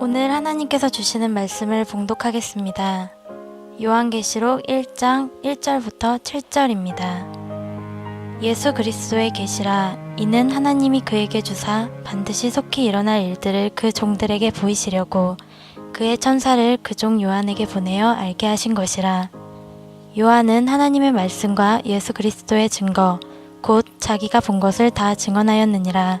오늘 하나님께서 주시는 말씀을 봉독하겠습니다. 요한계시록 1장 1절부터 7절입니다. 예수 그리스도의 계시라 이는 하나님이 그에게 주사 반드시 속히 일어날 일들을 그 종들에게 보이시려고 그의 천사를 그 종 요한에게 보내어 알게 하신 것이라 요한은 하나님의 말씀과 예수 그리스도의 증거 곧 자기가 본 것을 다 증언하였느니라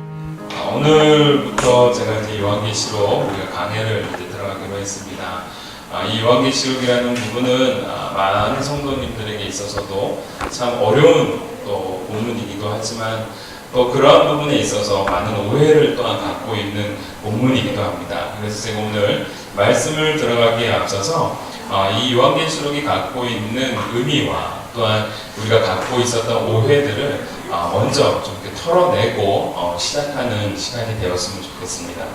아, 오늘부터 제가 이제 요한계시록 우리가 강해를 들어가기로 했습니다. 아, 이 요한계시록이라는 부분은 아, 많은 성도님들에게 있어서도 참 어려운 또 본문이기도 하지만 또 그러한 부분에 있어서 많은 오해를 또한 갖고 있는 본문이기도 합니다. 그래서 제가 오늘 말씀을 들어가기에 앞서서 아, 이 요한계시록이 갖고 있는 의미와 또한 우리가 갖고 있었던 오해들을 아, 먼저 좀 이렇게 털어내고 어, 시작하는 시간이 되었으면 좋겠습니다.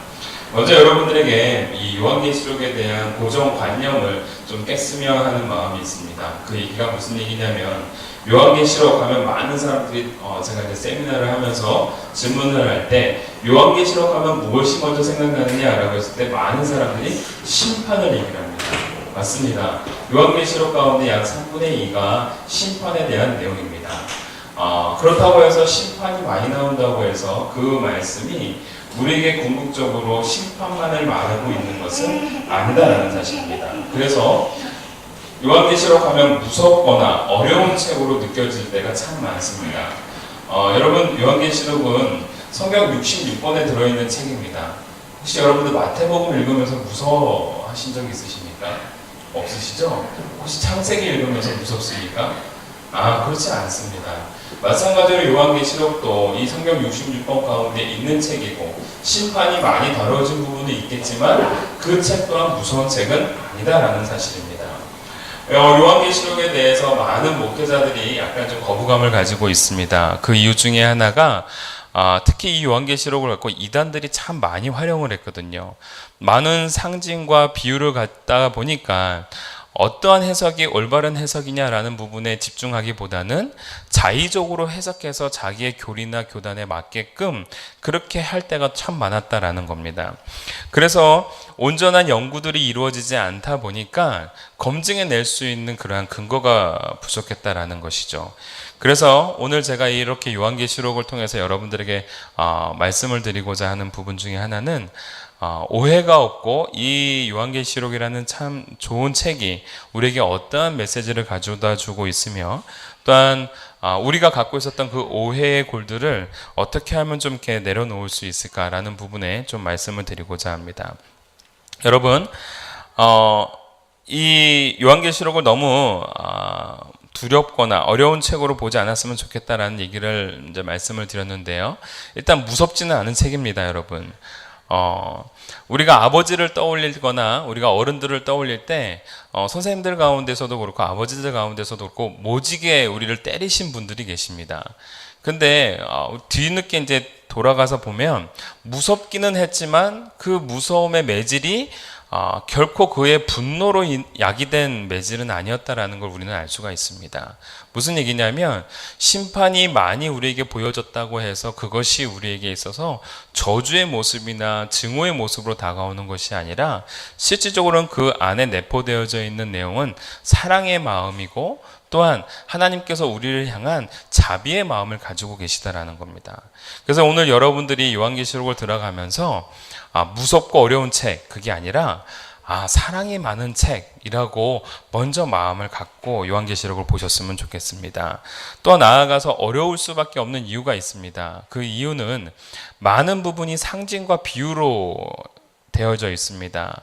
먼저 여러분들에게 이 요한계시록에 대한 고정관념을 좀 깼으면 하는 마음이 있습니다. 그 얘기가 무슨 얘기냐면 요한계시록 하면 많은 사람들이 어, 제가 이제 세미나를 하면서 질문을 할 때 요한계시록 하면 무엇이 먼저 생각나느냐라고 했을 때 많은 사람들이 심판을 얘기를 합니다. 맞습니다. 요한계시록 가운데 약 3분의 2가 심판에 대한 내용입니다. 아, 그렇다고 해서 심판이 많이 나온다고 해서 그 말씀이 우리에게 궁극적으로 심판만을 말하고 있는 것은 아니다라는 사실입니다. 그래서 요한계시록 하면 무섭거나 어려운 책으로 느껴질 때가 참 많습니다. 어, 여러분 요한계시록은 성경 66권에 들어있는 책입니다. 혹시 여러분들 마태복음 읽으면서 무서워하신 적 있으십니까? 없으시죠? 혹시 창세기 읽으면서 무섭습니까? 아 그렇지 않습니다. 마찬가지로 요한계시록도 이 성경 66권 가운데 있는 책이고 심판이 많이 다뤄진 부분은 있겠지만 그 책 또한 무서운 책은 아니다라는 사실입니다. 어, 요한계시록에 대해서 많은 목회자들이 약간 좀 거부감을 가지고 있습니다. 그 이유 중에 하나가 아, 특히 이 요한계시록을 갖고 이단들이 참 많이 활용을 했거든요. 많은 상징과 비유를 갖다 보니까 어떠한 해석이 올바른 해석이냐라는 부분에 집중하기보다는 자의적으로 해석해서 자기의 교리나 교단에 맞게끔 그렇게 할 때가 참 많았다라는 겁니다. 그래서 온전한 연구들이 이루어지지 않다 보니까 검증해 낼 수 있는 그러한 근거가 부족했다라는 것이죠. 그래서 오늘 제가 이렇게 요한계시록을 통해서 여러분들에게 어, 말씀을 드리고자 하는 부분 중에 하나는 어, 오해가 없고 이 요한계시록이라는 참 좋은 책이 우리에게 어떠한 메시지를 가져다 주고 있으며 또한 어, 우리가 갖고 있었던 그 오해의 골들을 어떻게 하면 좀 이렇게 내려놓을 수 있을까라는 부분에 좀 말씀을 드리고자 합니다. 여러분, 어, 이 요한계시록을 너무 어, 두렵거나 어려운 책으로 보지 않았으면 좋겠다라는 얘기를 이제 말씀을 드렸는데요. 일단 무섭지는 않은 책입니다, 여러분. 어, 우리가 아버지를 떠올리거나 우리가 어른들을 떠올릴 때 어, 선생님들 가운데서도 그렇고 아버지들 가운데서도 그렇고 모지게 우리를 때리신 분들이 계십니다. 근데 어, 뒤늦게 이제 돌아가서 보면 무섭기는 했지만 그 무서움의 매질이 어, 결코 그의 분노로 인- 야기된 매질은 아니었다라는 걸 우리는 알 수가 있습니다. 무슨 얘기냐면 심판이 많이 우리에게 보여졌다고 해서 그것이 우리에게 있어서 저주의 모습이나 증오의 모습으로 다가오는 것이 아니라 실질적으로는 그 안에 내포되어져 있는 내용은 사랑의 마음이고 또한 하나님께서 우리를 향한 자비의 마음을 가지고 계시다라는 겁니다. 그래서 오늘 여러분들이 요한계시록을 들어가면서 아, 무섭고 어려운 책 그게 아니라 아, 사랑이 많은 책이라고 먼저 마음을 갖고 요한계시록을 보셨으면 좋겠습니다. 또 나아가서 어려울 수밖에 없는 이유가 있습니다. 그 이유는 많은 부분이 상징과 비유로 되어져 있습니다.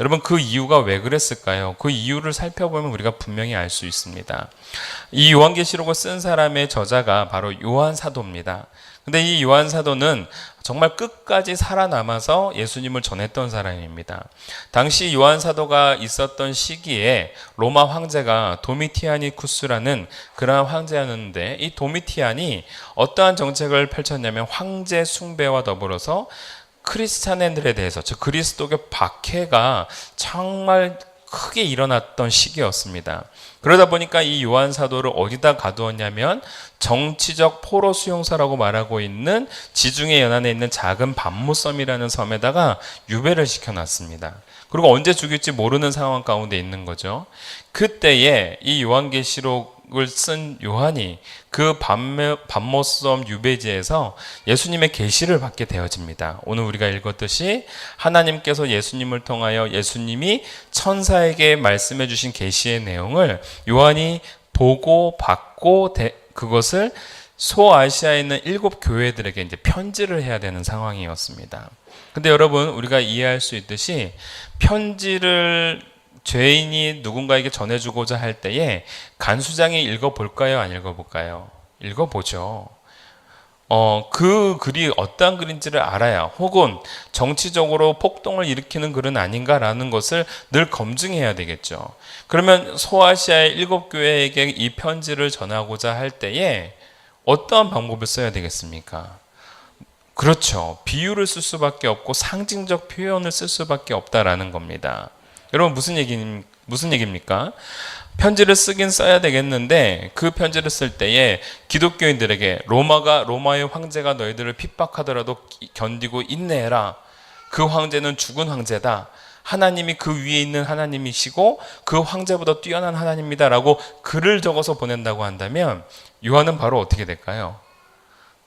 여러분 그 이유가 왜 그랬을까요? 그 이유를 살펴보면 우리가 분명히 알 수 있습니다. 이 요한계시록을 쓴 사람의 저자가 바로 요한 사도입니다. 근데 이 요한 사도는 정말 끝까지 살아남아서 예수님을 전했던 사람입니다. 당시 요한 사도가 있었던 시기에 로마 황제가 도미티아니쿠스라는 그러한 황제였는데 이 도미티안이 어떠한 정책을 펼쳤냐면 황제 숭배와 더불어서 크리스찬애들에 대해서 즉 그리스도교 박해가 정말 크게 일어났던 시기였습니다. 그러다 보니까 이 요한 사도를 어디다 가두었냐면 정치적 포로 수용소라고 말하고 있는 지중해 연안에 있는 작은 반모섬이라는 섬에다가 유배를 시켜놨습니다. 그리고 언제 죽일지 모르는 상황 가운데 있는 거죠. 그때에 이 요한계시록 을 쓴 요한이 그 반모, 반모섬 유배지에서 예수님의 계시를 받게 되어집니다. 오늘 우리가 읽었듯이 하나님께서 예수님을 통하여 예수님이 천사에게 말씀해 주신 계시의 내용을 요한이 보고 받고 대- 그것을 소아시아에 있는 일곱 교회들에게 이제 편지를 해야 되는 상황이었습니다. 근데 여러분 우리가 이해할 수 있듯이 편지를 죄인이 누군가에게 전해주고자 할 때에 간수장이 읽어볼까요? 안 읽어볼까요? 읽어보죠. 어, 그 글이 어떠한 글인지를 알아야 혹은 정치적으로 폭동을 일으키는 글은 아닌가라는 것을 늘 검증해야 되겠죠. 그러면 소아시아의 일곱 교회에게 이 편지를 전하고자 할 때에 어떠한 방법을 써야 되겠습니까? 그렇죠. 비유를 쓸 수밖에 없고 상징적 표현을 쓸 수밖에 없다라는 겁니다. 여러분 무슨 얘기 무슨 얘기입니까? 편지를 쓰긴 써야 되겠는데 그 편지를 쓸 때에 기독교인들에게 로마가 로마의 황제가 너희들을 핍박하더라도 견디고 인내해라. 그 황제는 죽은 황제다. 하나님이 그 위에 있는 하나님이시고 그 황제보다 뛰어난 하나님이다라고 글을 적어서 보낸다고 한다면 요한은 바로 어떻게 될까요?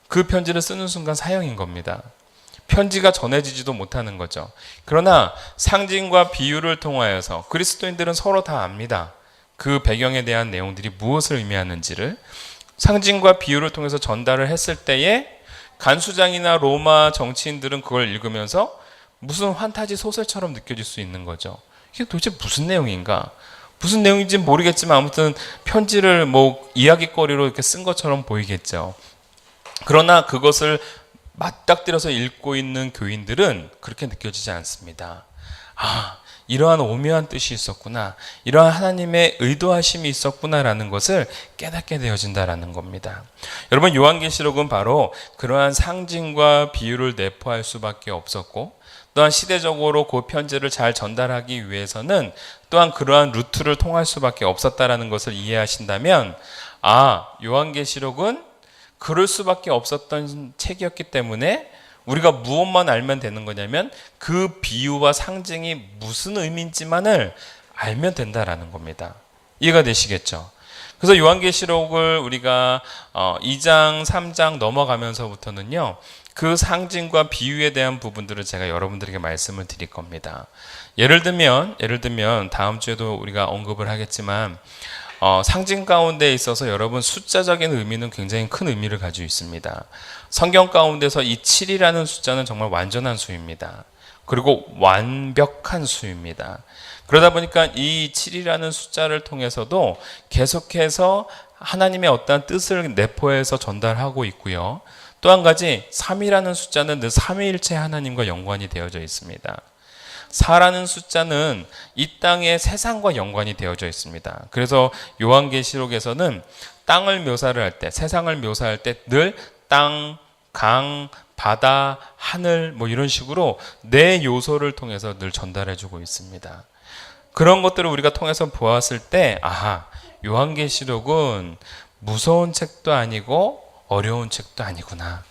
그 편지를 쓰는 순간 사형인 겁니다. 편지가 전해지지도 못하는 거죠. 그러나 상징과 비유를 통하여서 그리스도인들은 서로 다 압니다. 그 배경에 대한 내용들이 무엇을 의미하는지를 상징과 비유를 통해서 전달을 했을 때에 간수장이나 로마 정치인들은 그걸 읽으면서 무슨 환타지 소설처럼 느껴질 수 있는 거죠. 이게 도대체 무슨 내용인가? 무슨 내용인지 모르겠지만 아무튼 편지를 뭐 이야기거리로 이렇게 쓴 것처럼 보이겠죠. 그러나 그것을 맞닥뜨려서 읽고 있는 교인들은 그렇게 느껴지지 않습니다. 아, 이러한 오묘한 뜻이 있었구나. 이러한 하나님의 의도하심이 있었구나라는 것을 깨닫게 되어진다라는 겁니다. 여러분, 요한계시록은 바로 그러한 상징과 비유를 내포할 수밖에 없었고, 또한 시대적으로 그 편지를 잘 전달하기 위해서는 또한 그러한 루트를 통할 수밖에 없었다라는 것을 이해하신다면, 아, 요한계시록은 그럴 수밖에 없었던 책이었기 때문에 우리가 무엇만 알면 되는 거냐면 그 비유와 상징이 무슨 의미인지만을 알면 된다라는 겁니다. 이해가 되시겠죠? 그래서 요한계시록을 우리가 어, 2장, 3장 넘어가면서부터는요. 그 상징과 비유에 대한 부분들을 제가 여러분들에게 말씀을 드릴 겁니다. 예를 들면 예를 들면 다음 주에도 우리가 언급을 하겠지만 어, 상징 가운데 있어서 여러분 숫자적인 의미는 굉장히 큰 의미를 가지고 있습니다. 성경 가운데서 이 7이라는 숫자는 정말 완전한 수입니다. 그리고 완벽한 수입니다. 그러다 보니까 이 7이라는 숫자를 통해서도 계속해서 하나님의 어떠한 뜻을 내포해서 전달하고 있고요. 또 한 가지 3이라는 숫자는 늘 삼위일체 하나님과 연관이 되어져 있습니다. 4라는 숫자는 이 땅의 세상과 연관이 되어져 있습니다. 그래서 요한계시록에서는 땅을 묘사를 할 때, 세상을 묘사할 때 늘 땅, 강, 바다, 하늘 뭐 이런 식으로 네 요소를 통해서 늘 전달해 주고 있습니다. 그런 것들을 우리가 통해서 보았을 때 아하, 요한계시록은 무서운 책도 아니고 어려운 책도 아니구나.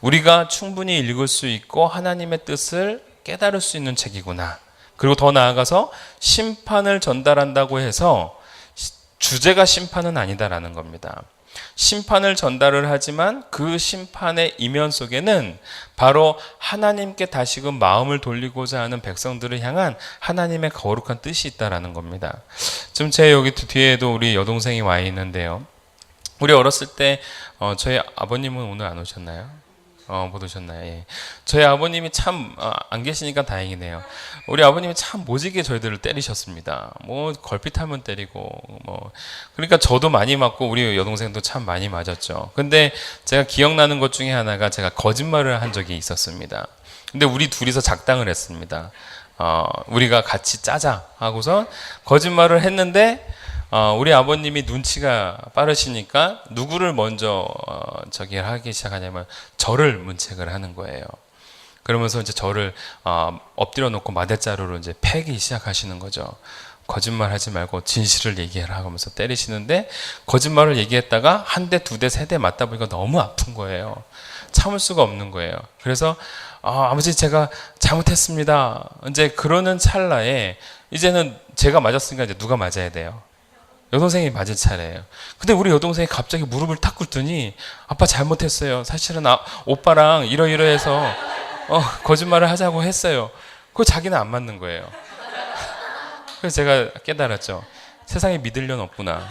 우리가 충분히 읽을 수 있고 하나님의 뜻을 깨달을 수 있는 책이구나. 그리고 더 나아가서 심판을 전달한다고 해서 주제가 심판은 아니다라는 겁니다. 심판을 전달을 하지만 그 심판의 이면 속에는 바로 하나님께 다시금 마음을 돌리고자 하는 백성들을 향한 하나님의 거룩한 뜻이 있다라는 겁니다. 지금 제 여기 뒤에도 우리 여동생이 와 있는데요. 우리 어렸을 때 어, 저희 아버님은 오늘 안 오셨나요? 어, 못 오셨나요? 예. 저희 아버님이 참 어, 안 계시니까 다행이네요. 우리 아버님이 참 모지게 저희들을 때리셨습니다. 뭐 걸핏하면 때리고 뭐 그러니까 저도 많이 맞고 우리 여동생도 참 많이 맞았죠. 근데 제가 기억나는 것 중에 하나가 제가 거짓말을 한 적이 있었습니다. 근데 우리 둘이서 작당을 했습니다. 어, 우리가 같이 짜자 하고서 거짓말을 했는데 어, 우리 아버님이 눈치가 빠르시니까 누구를 먼저 어, 저기 하기 시작하냐면 저를 문책을 하는 거예요. 그러면서 이제 저를 어, 엎드려 놓고 마대자루로 이제 패기 시작하시는 거죠. 거짓말 하지 말고 진실을 얘기해라 하면서 때리시는데 거짓말을 얘기했다가 한 대, 두 대, 세 대 맞다 보니까 너무 아픈 거예요. 참을 수가 없는 거예요. 그래서 아, 아버지 제가 잘못했습니다. 이제 그러는 찰나에 이제는 제가 맞았으니까 이제 누가 맞아야 돼요. 여동생이 맞을 차례예요. 근데 우리 여동생이 갑자기 무릎을 탁 꿇더니 아빠 잘못했어요. 사실은 아, 오빠랑 이러이러해서 어, 거짓말을 하자고 했어요. 그거 자기는 안 맞는 거예요. 그래서 제가 깨달았죠. 세상에 믿을 년 없구나.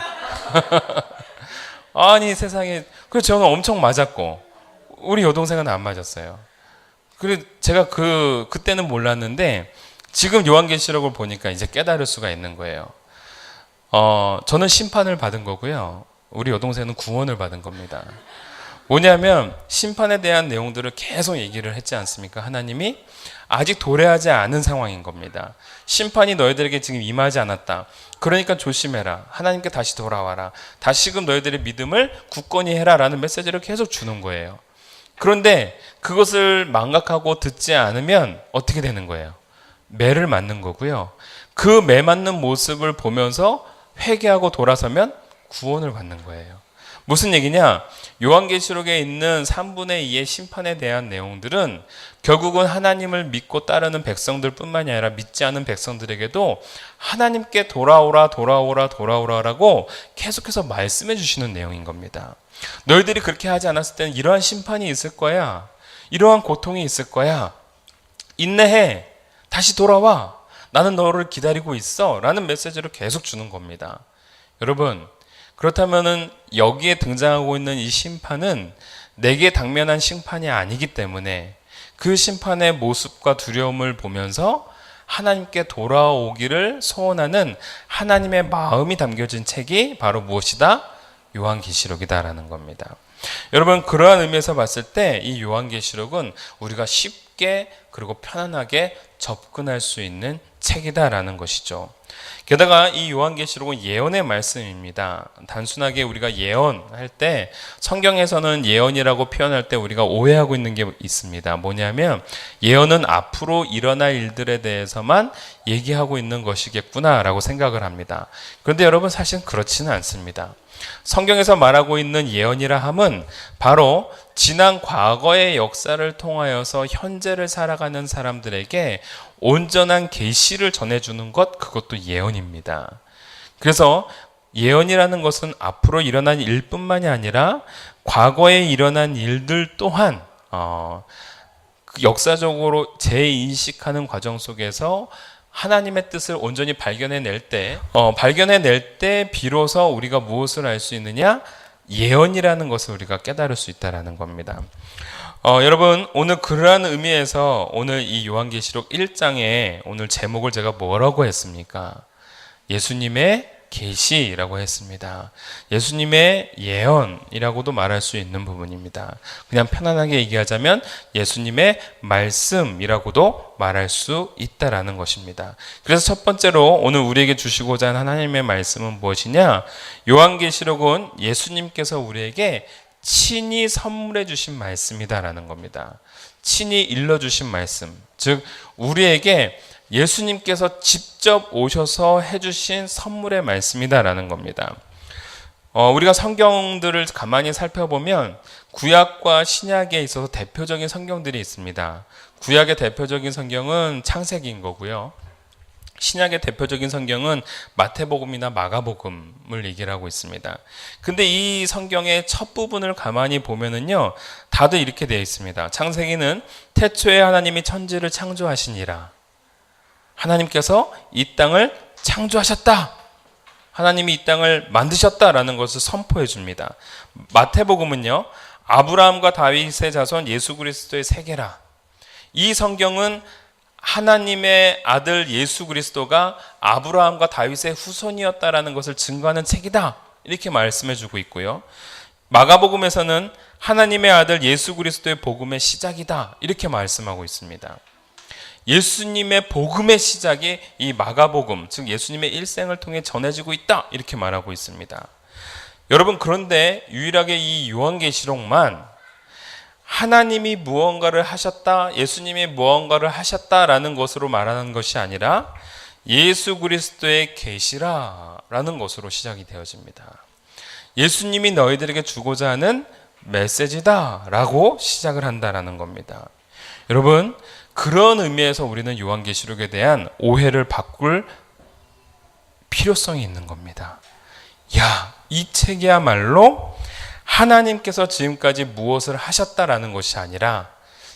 아니 세상에 그래서 저는 엄청 맞았고 우리 여동생은 안 맞았어요. 그래 제가 그 그때는 몰랐는데 지금 요한계시록을 보니까 이제 깨달을 수가 있는 거예요. 어, 저는 심판을 받은 거고요. 우리 여동생은 구원을 받은 겁니다. 뭐냐면 심판에 대한 내용들을 계속 얘기를 했지 않습니까? 하나님이 아직 도래하지 않은 상황인 겁니다. 심판이 너희들에게 지금 임하지 않았다. 그러니까 조심해라. 하나님께 다시 돌아와라. 다시금 너희들의 믿음을 굳건히 해라라는 메시지를 계속 주는 거예요. 그런데 그것을 망각하고 듣지 않으면 어떻게 되는 거예요? 매를 맞는 거고요. 그 매 맞는 모습을 보면서 회개하고 돌아서면 구원을 받는 거예요. 무슨 얘기냐? 요한계시록에 있는 3분의 2의 심판에 대한 내용들은 결국은 하나님을 믿고 따르는 백성들 뿐만이 아니라 믿지 않은 백성들에게도 하나님께 돌아오라 돌아오라 돌아오라라고 계속해서 말씀해 주시는 내용인 겁니다. 너희들이 그렇게 하지 않았을 때는 이러한 심판이 있을 거야. 이러한 고통이 있을 거야. 인내해. 다시 돌아와. 나는 너를 기다리고 있어. 라는 메시지를 계속 주는 겁니다. 여러분, 그렇다면은 여기에 등장하고 있는 이 심판은 내게 당면한 심판이 아니기 때문에 그 심판의 모습과 두려움을 보면서 하나님께 돌아오기를 소원하는 하나님의 마음이 담겨진 책이 바로 무엇이다? 요한계시록이다라는 겁니다. 여러분 그러한 의미에서 봤을 때 이 요한계시록은 우리가 쉽게 그리고 편안하게 접근할 수 있는 책이다라는 것이죠. 게다가 이 요한계시록은 예언의 말씀입니다. 단순하게 우리가 예언할 때 성경에서는 예언이라고 표현할 때 우리가 오해하고 있는 게 있습니다. 뭐냐면 예언은 앞으로 일어날 일들에 대해서만 얘기하고 있는 것이겠구나라고 생각을 합니다. 그런데 여러분 사실은 그렇지는 않습니다. 성경에서 말하고 있는 예언이라 함은 바로 지난 과거의 역사를 통하여서 현재를 살아가는 사람들에게 온전한 계시를 전해주는 것 그것도 예언입니다. 그래서 예언이라는 것은 앞으로 일어난 일뿐만이 아니라 과거에 일어난 일들 또한 어, 그 역사적으로 재인식하는 과정 속에서 하나님의 뜻을 온전히 발견해낼 때, 어, 발견해낼 때 비로소 우리가 무엇을 알 수 있느냐? 예언이라는 것을 우리가 깨달을 수 있다라는 겁니다. 어, 여러분 오늘 그러한 의미에서 오늘 이 요한계시록 1장에 오늘 제목을 제가 뭐라고 했습니까? 예수님의 계시라고 했습니다. 예수님의 예언이라고도 말할 수 있는 부분입니다. 그냥 편안하게 얘기하자면 예수님의 말씀이라고도 말할 수 있다라는 것입니다. 그래서 첫 번째로 오늘 우리에게 주시고자 하는 하나님의 말씀은 무엇이냐? 요한계시록은 예수님께서 우리에게 친히 선물해 주신 말씀이다라는 겁니다. 친히 일러 주신 말씀. 즉 우리에게 예수님께서 직접 오셔서 해 주신 선물의 말씀이다라는 겁니다. 어, 우리가 성경들을 가만히 살펴보면 구약과 신약에 있어서 대표적인 성경들이 있습니다. 구약의 대표적인 성경은 창세기인 거고요. 신약의 대표적인 성경은 마태복음이나 마가복음을 얘기를 하고 있습니다. 근데 이 성경의 첫 부분을 가만히 보면은요, 다들 이렇게 되어 있습니다. 창세기는 태초에 하나님이 천지를 창조하시니라. 하나님께서 이 땅을 창조하셨다. 하나님이 이 땅을 만드셨다라는 것을 선포해 줍니다. 마태복음은요, 아브라함과 다윗의 자손 예수 그리스도의 세계라. 이 성경은 하나님의 아들 예수 그리스도가 아브라함과 다윗의 후손이었다라는 것을 증거하는 책이다. 이렇게 말씀해 주고 있고요. 마가복음에서는 하나님의 아들 예수 그리스도의 복음의 시작이다. 이렇게 말씀하고 있습니다. 예수님의 복음의 시작이 이 마가복음, 즉 예수님의 일생을 통해 전해지고 있다. 이렇게 말하고 있습니다. 여러분 그런데 유일하게 이 요한계시록만 하나님이 무언가를 하셨다, 예수님이 무언가를 하셨다라는 것으로 말하는 것이 아니라 예수 그리스도의 계시라라는 것으로 시작이 되어집니다. 예수님이 너희들에게 주고자 하는 메시지다라고 시작을 한다라는 겁니다. 여러분 그런 의미에서 우리는 요한계시록에 대한 오해를 바꿀 필요성이 있는 겁니다. 야, 이 책이야말로 하나님께서 지금까지 무엇을 하셨다라는 것이 아니라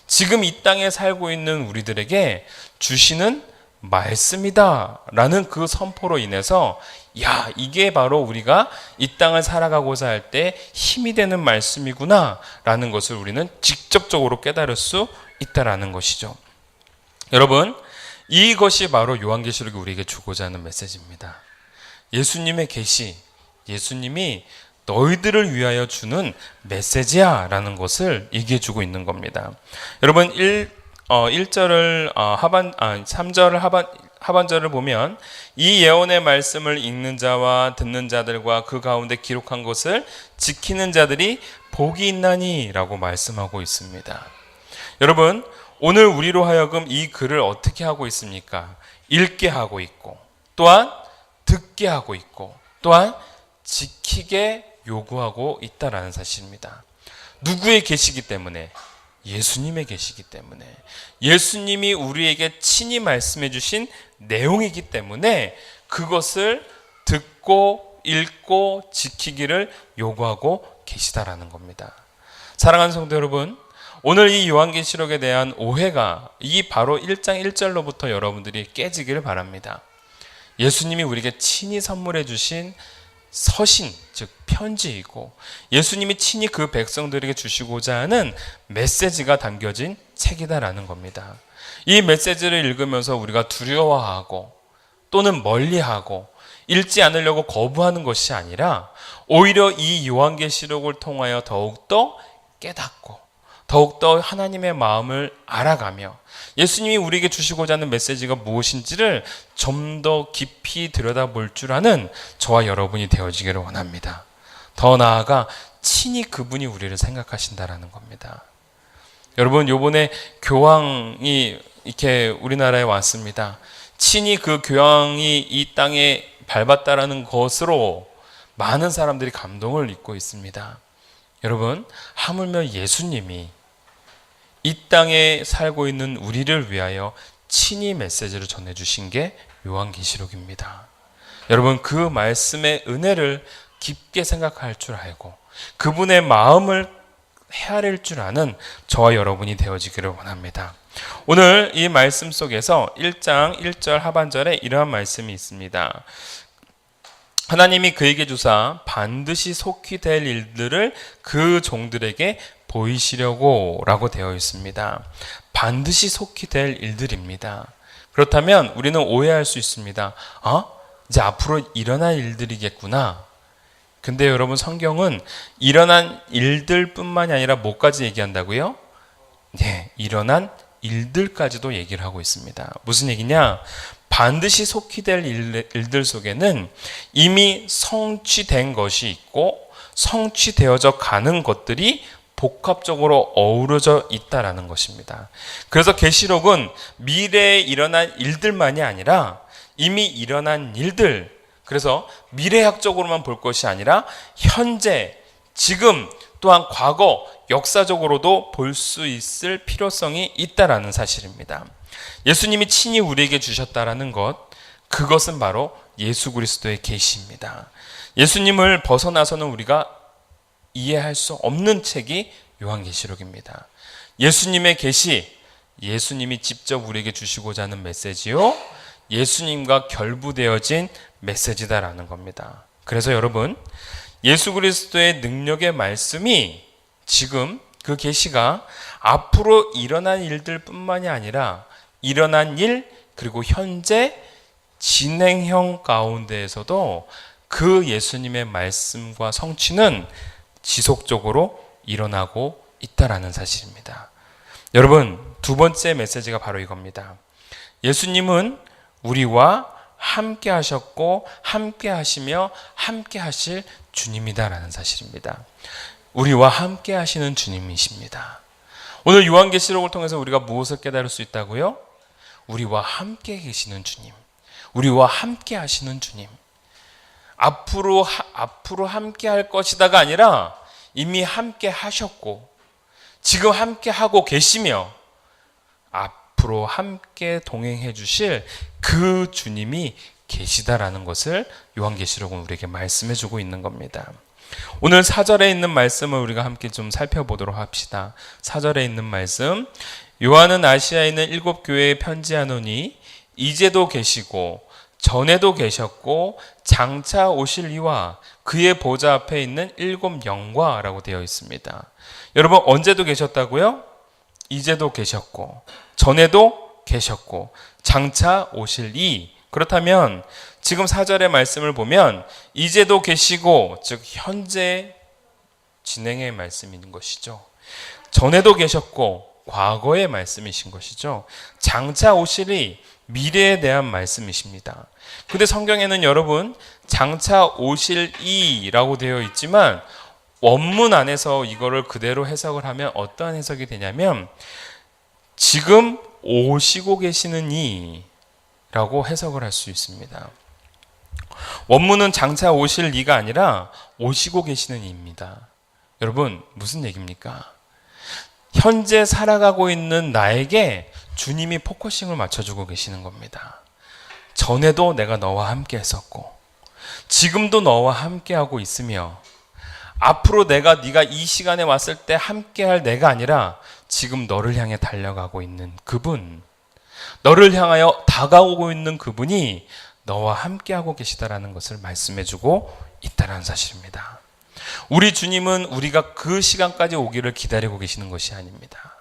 지금 이 땅에 살고 있는 우리들에게 주시는 말씀이다라는 그 선포로 인해서 야, 이게 바로 우리가 이 땅을 살아가고자 할 때 힘이 되는 말씀이구나라는 것을 우리는 직접적으로 깨달을 수 있다라는 것이죠. 여러분, 이것이 바로 요한계시록이 우리에게 주고자 하는 메시지입니다. 예수님의 계시, 예수님이 너희들을 위하여 주는 메시지야 라는 것을 얘기해 주고 있는 겁니다. 여러분 1, 어, 1절을 어, 하반 아, 3절을 하반 하반절을 보면 이 예언의 말씀을 읽는 자와 듣는 자들과 그 가운데 기록한 것을 지키는 자들이 복이 있나니라고 말씀하고 있습니다. 여러분 오늘 우리로 하여금 이 글을 어떻게 하고 있습니까? 읽게 하고 있고 또한 듣게 하고 있고 또한 지키게 요구하고 있다라는 사실입니다. 누구의 계시기 때문에 예수님의 계시기 때문에 예수님이 우리에게 친히 말씀해 주신 내용이기 때문에 그것을 듣고 읽고 지키기를 요구하고 계시다라는 겁니다. 사랑하는 성도 여러분, 오늘 이 요한계시록에 대한 오해가 이 바로 1장 1절로부터 여러분들이 깨지기를 바랍니다. 예수님이 우리에게 친히 선물해 주신 서신, 즉 편지이고 예수님이 친히 그 백성들에게 주시고자 하는 메시지가 담겨진 책이다라는 겁니다. 이 메시지를 읽으면서 우리가 두려워하고 또는 멀리하고 읽지 않으려고 거부하는 것이 아니라 오히려 이 요한계시록을 통하여 더욱더 깨닫고 더욱더 하나님의 마음을 알아가며 예수님이 우리에게 주시고자 하는 메시지가 무엇인지를 좀 더 깊이 들여다볼 줄 아는 저와 여러분이 되어지기를 원합니다. 더 나아가 친히 그분이 우리를 생각하신다라는 겁니다. 여러분 요번에 교황이 이렇게 우리나라에 왔습니다. 친히 그 교황이 이 땅에 밟았다라는 것으로 많은 사람들이 감동을 잊고 있습니다. 여러분 하물며 예수님이 이 땅에 살고 있는 우리를 위하여 친히 메시지를 전해주신 게 요한계시록입니다. 여러분 그 말씀의 은혜를 깊게 생각할 줄 알고 그분의 마음을 헤아릴 줄 아는 저와 여러분이 되어지기를 원합니다. 오늘 이 말씀 속에서 1장 1절 하반절에 이러한 말씀이 있습니다. 하나님이 그에게 주사 반드시 속히 될 일들을 그 종들에게 보이시려고 라고 되어 있습니다. 반드시 속히 될 일들입니다. 그렇다면 우리는 오해할 수 있습니다. 어? 이제 앞으로 일어날 일들이겠구나. 근데 여러분 성경은 일어난 일들 뿐만이 아니라 뭐까지 얘기한다고요? 네, 일어난 일들까지도 얘기를 하고 있습니다. 무슨 얘기냐? 반드시 속히 될 일, 일들 속에는 이미 성취된 것이 있고 성취되어져 가는 것들이 복합적으로 어우러져 있다라는 것입니다. 그래서 계시록은 미래에 일어날 일들만이 아니라 이미 일어난 일들, 그래서 미래학적으로만 볼 것이 아니라 현재, 지금, 또한 과거, 역사적으로도 볼 수 있을 필요성이 있다라는 사실입니다. 예수님이 친히 우리에게 주셨다라는 것, 그것은 바로 예수 그리스도의 계시입니다. 예수님을 벗어나서는 우리가 이해할 수 없는 책이 요한계시록입니다. 예수님의 계시, 예수님이 직접 우리에게 주시고자 하는 메시지요. 예수님과 결부되어진 메시지다라는 겁니다. 그래서 여러분, 예수 그리스도의 능력의 말씀이 지금 그 계시가 앞으로 일어날 일들뿐만이 아니라 일어난 일 그리고 현재 진행형 가운데에서도 그 예수님의 말씀과 성취는 지속적으로 일어나고 있다라는 사실입니다. 여러분, 두 번째 메시지가 바로 이겁니다. 예수님은 우리와 함께 하셨고 함께 하시며 함께 하실 주님이다라는 사실입니다. 우리와 함께 하시는 주님이십니다. 오늘 요한계시록을 통해서 우리가 무엇을 깨달을 수 있다고요? 우리와 함께 계시는 주님. 우리와 함께 하시는 주님. 앞으로 하- 앞으로 함께 할 것이다가 아니라 이미 함께 하셨고 지금 함께 하고 계시며 앞으로 함께 동행해 주실 그 주님이 계시다라는 것을 요한계시록은 우리에게 말씀해 주고 있는 겁니다. 오늘 사절에 있는 말씀을 우리가 함께 좀 살펴보도록 합시다. 사절에 있는 말씀. 요한은 아시아에 있는 일곱 교회에 편지하노니 이제도 계시고 전에도 계셨고 장차 오실 이와 그의 보좌 앞에 있는 일곱 영과라고 되어 있습니다. 여러분 언제도 계셨다고요? 이제도 계셨고 전에도 계셨고 장차 오실 이 그렇다면 지금 사절의 말씀을 보면 이제도 계시고 즉 현재 진행의 말씀인 것이죠. 전에도 계셨고 과거의 말씀이신 것이죠. 장차 오실이 미래에 대한 말씀이십니다. 근데 성경에는 여러분 장차 오실 이라고 되어 있지만 원문 안에서 이거를 그대로 해석을 하면 어떠한 해석이 되냐면 지금 오시고 계시는 이라고 해석을 할 수 있습니다. 원문은 장차 오실 이가 아니라 오시고 계시는 이입니다. 여러분 무슨 얘기입니까? 현재 살아가고 있는 나에게 주님이 포커싱을 맞춰주고 계시는 겁니다. 전에도 내가 너와 함께 했었고 지금도 너와 함께 하고 있으며 앞으로 내가 네가 이 시간에 왔을 때 함께 할 내가 아니라 지금 너를 향해 달려가고 있는 그분 너를 향하여 다가오고 있는 그분이 너와 함께 하고 계시다라는 것을 말씀해 주고 있다라는 사실입니다. 우리 주님은 우리가 그 시간까지 오기를 기다리고 계시는 것이 아닙니다.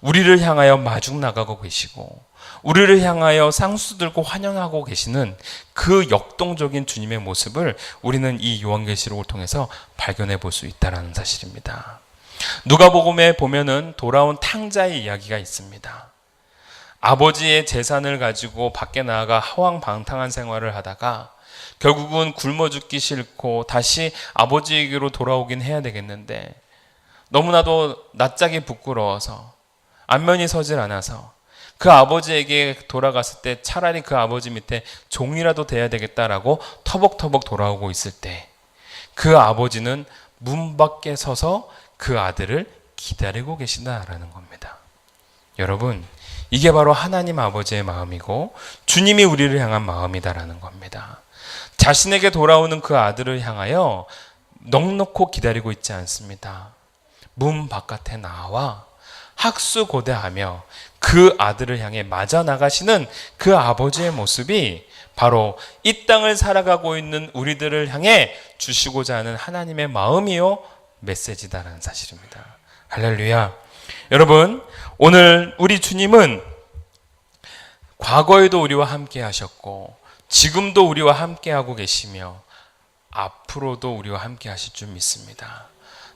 우리를 향하여 마중 나가고 계시고 우리를 향하여 상수 들고 환영하고 계시는 그 역동적인 주님의 모습을 우리는 이 요한계시록을 통해서 발견해 볼 수 있다라는 사실입니다. 누가복음에 보면은 돌아온 탕자의 이야기가 있습니다. 아버지의 재산을 가지고 밖에 나아가 허황방탕한 생활을 하다가 결국은 굶어 죽기 싫고 다시 아버지에게로 돌아오긴 해야 되겠는데 너무나도 낯짝이 부끄러워서 안면이 서질 않아서 그 아버지에게 돌아갔을 때 차라리 그 아버지 밑에 종이라도 돼야 되겠다라고 터벅터벅 돌아오고 있을 때 그 아버지는 문 밖에 서서 그 아들을 기다리고 계신다라는 겁니다. 여러분, 이게 바로 하나님 아버지의 마음이고 주님이 우리를 향한 마음이다라는 겁니다. 자신에게 돌아오는 그 아들을 향하여 넉넉히 기다리고 있지 않습니다. 문 바깥에 나와 학수고대하며 그 아들을 향해 맞아 나가시는 그 아버지의 모습이 바로 이 땅을 살아가고 있는 우리들을 향해 주시고자 하는 하나님의 마음이요 메시지다라는 사실입니다. 할렐루야. 여러분, 오늘 우리 주님은 과거에도 우리와 함께 하셨고 지금도 우리와 함께 하고 계시며 앞으로도 우리와 함께 하실 줄 믿습니다.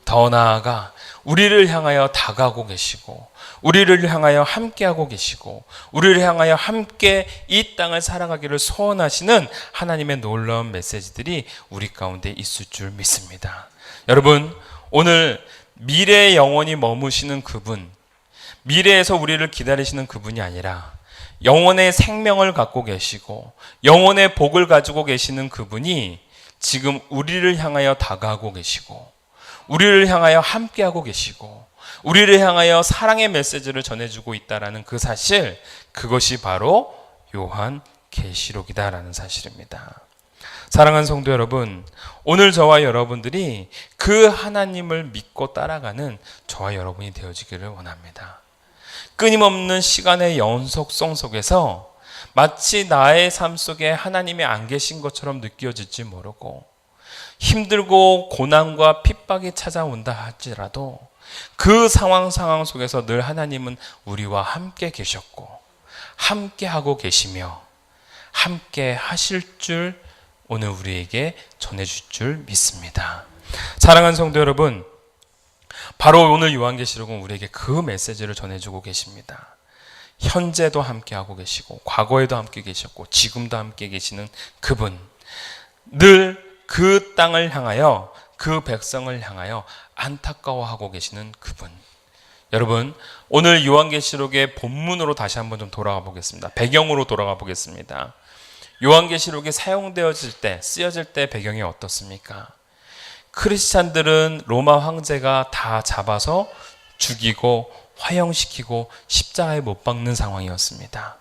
더 나아가 우리를 향하여 다가오고 계시고 우리를 향하여 함께하고 계시고 우리를 향하여 함께 이 땅을 살아가기를 소원하시는 하나님의 놀라운 메시지들이 우리 가운데 있을 줄 믿습니다. 여러분 오늘 미래의 영원히 머무시는 그분 미래에서 우리를 기다리시는 그분이 아니라 영혼의 생명을 갖고 계시고 영혼의 복을 가지고 계시는 그분이 지금 우리를 향하여 다가오고 계시고 우리를 향하여 함께하고 계시고 우리를 향하여 사랑의 메시지를 전해주고 있다라는 그 사실 그것이 바로 요한 계시록이다라는 사실입니다. 사랑하는 성도 여러분, 오늘 저와 여러분들이 그 하나님을 믿고 따라가는 저와 여러분이 되어지기를 원합니다. 끊임없는 시간의 연속성 속에서 마치 나의 삶 속에 하나님이 안 계신 것처럼 느껴질지 모르고 힘들고 고난과 핍박이 찾아온다 할지라도 그 상황 상황 속에서 늘 하나님은 우리와 함께 계셨고 함께 하고 계시며 함께 하실 줄 오늘 우리에게 전해줄 줄 믿습니다. 사랑하는 성도 여러분, 바로 오늘 요한계시록은 우리에게 그 메시지를 전해주고 계십니다. 현재도 함께 하고 계시고 과거에도 함께 계셨고 지금도 함께 계시는 그분 늘 그 땅을 향하여 그 백성을 향하여 안타까워하고 계시는 그분 여러분 오늘 요한계시록의 본문으로 다시 한번 좀 돌아가 보겠습니다. 배경으로 돌아가 보겠습니다. 요한계시록이 사용되어질 때 쓰여질 때 배경이 어떻습니까? 크리스찬들은 로마 황제가 다 잡아서 죽이고 화형시키고 십자가에 못 박는 상황이었습니다.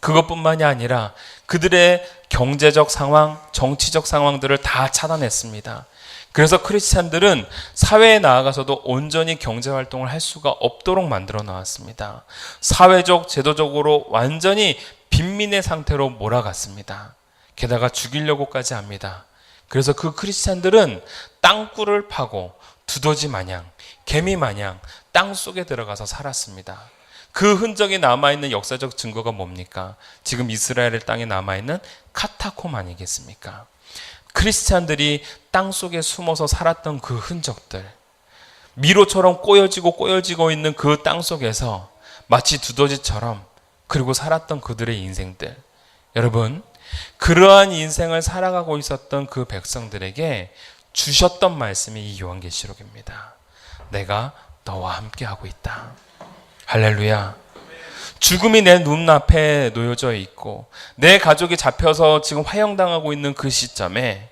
그것뿐만이 아니라 그들의 경제적 상황, 정치적 상황들을 다 차단했습니다. 그래서 크리스찬들은 사회에 나아가서도 온전히 경제 활동을 할 수가 없도록 만들어 놓았습니다. 사회적, 제도적으로 완전히 빈민의 상태로 몰아갔습니다. 게다가 죽이려고까지 합니다. 그래서 그 크리스찬들은 땅굴을 파고 두더지 마냥, 개미 마냥 땅 속에 들어가서 살았습니다. 그 흔적이 남아있는 역사적 증거가 뭡니까? 지금 이스라엘 땅에 남아있는 카타콤 아니겠습니까? 크리스찬들이 땅 속에 숨어서 살았던 그 흔적들, 미로처럼 꼬여지고 꼬여지고 있는 그 땅 속에서 마치 두더지처럼 그리고 살았던 그들의 인생들. 여러분, 그러한 인생을 살아가고 있었던 그 백성들에게 주셨던 말씀이 이 요한계시록입니다. 내가 너와 함께 하고 있다. 할렐루야. 죽음이 내 눈앞에 놓여져 있고 내 가족이 잡혀서 지금 화형당하고 있는 그 시점에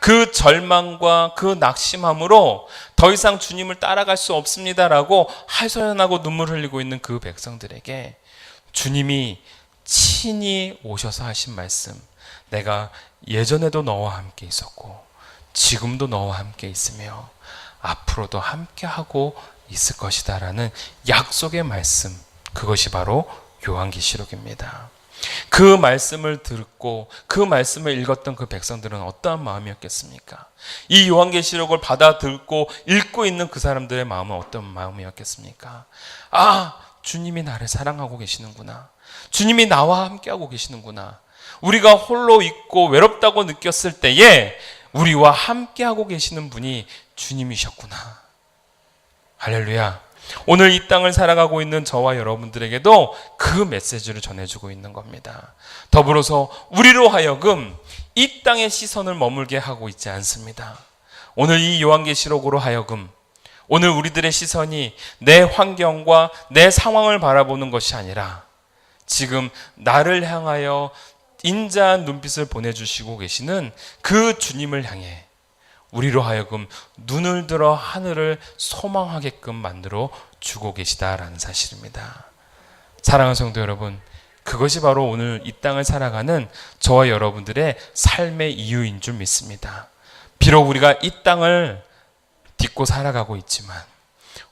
그 절망과 그 낙심함으로 더 이상 주님을 따라갈 수 없습니다라고 하소연하고 눈물 흘리고 있는 그 백성들에게 주님이 친히 오셔서 하신 말씀 내가 예전에도 너와 함께 있었고 지금도 너와 함께 있으며 앞으로도 함께 하고 있을 것이다 라는 약속의 말씀 그것이 바로 요한계시록입니다. 그 말씀을 듣고 그 말씀을 읽었던 그 백성들은 어떠한 마음이었겠습니까? 이 요한계시록을 받아 듣고 읽고 있는 그 사람들의 마음은 어떤 마음이었겠습니까? 아, 주님이 나를 사랑하고 계시는구나. 주님이 나와 함께하고 계시는구나. 우리가 홀로 있고 외롭다고 느꼈을 때에 우리와 함께하고 계시는 분이 주님이셨구나. 할렐루야. 오늘 이 땅을 살아가고 있는 저와 여러분들에게도 그 메시지를 전해주고 있는 겁니다. 더불어서 우리로 하여금 이 땅의 시선을 머물게 하고 있지 않습니다. 오늘 이 요한계시록으로 하여금 오늘 우리들의 시선이 내 환경과 내 상황을 바라보는 것이 아니라 지금 나를 향하여 인자한 눈빛을 보내주시고 계시는 그 주님을 향해 우리로 하여금 눈을 들어 하늘을 소망하게끔 만들어 주고 계시다라는 사실입니다. 사랑하는 성도 여러분, 그것이 바로 오늘 이 땅을 살아가는 저와 여러분들의 삶의 이유인 줄 믿습니다. 비록 우리가 이 땅을 딛고 살아가고 있지만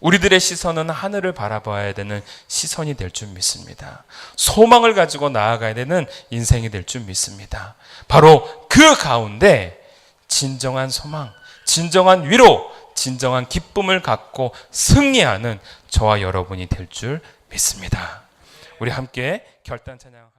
우리들의 시선은 하늘을 바라봐야 되는 시선이 될 줄 믿습니다. 소망을 가지고 나아가야 되는 인생이 될 줄 믿습니다. 바로 그 가운데 진정한 소망, 진정한 위로, 진정한 기쁨을 갖고 승리하는 저와 여러분이 될 줄 믿습니다. 우리 함께 결단 찬양